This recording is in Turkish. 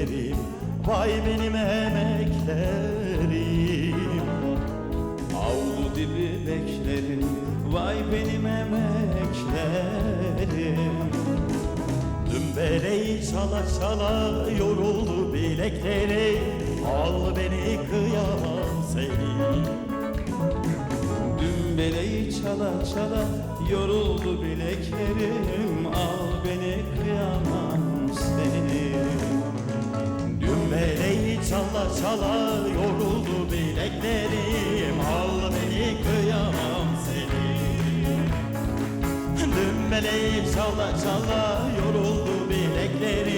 emeklerim Vay benim emeklerim. Avlu dibi beklerim. Vay benim emeklerim. Dümbeleyi çala çala yoruldu bilekleri. Al beni kıyamam seni. Dümbeleyi çala çala Yoruldu bileklerim çala çala yoruldu bileklerim. Al beni kıyamam seni. Dümbeleyi çala çala yoruldu bileklerim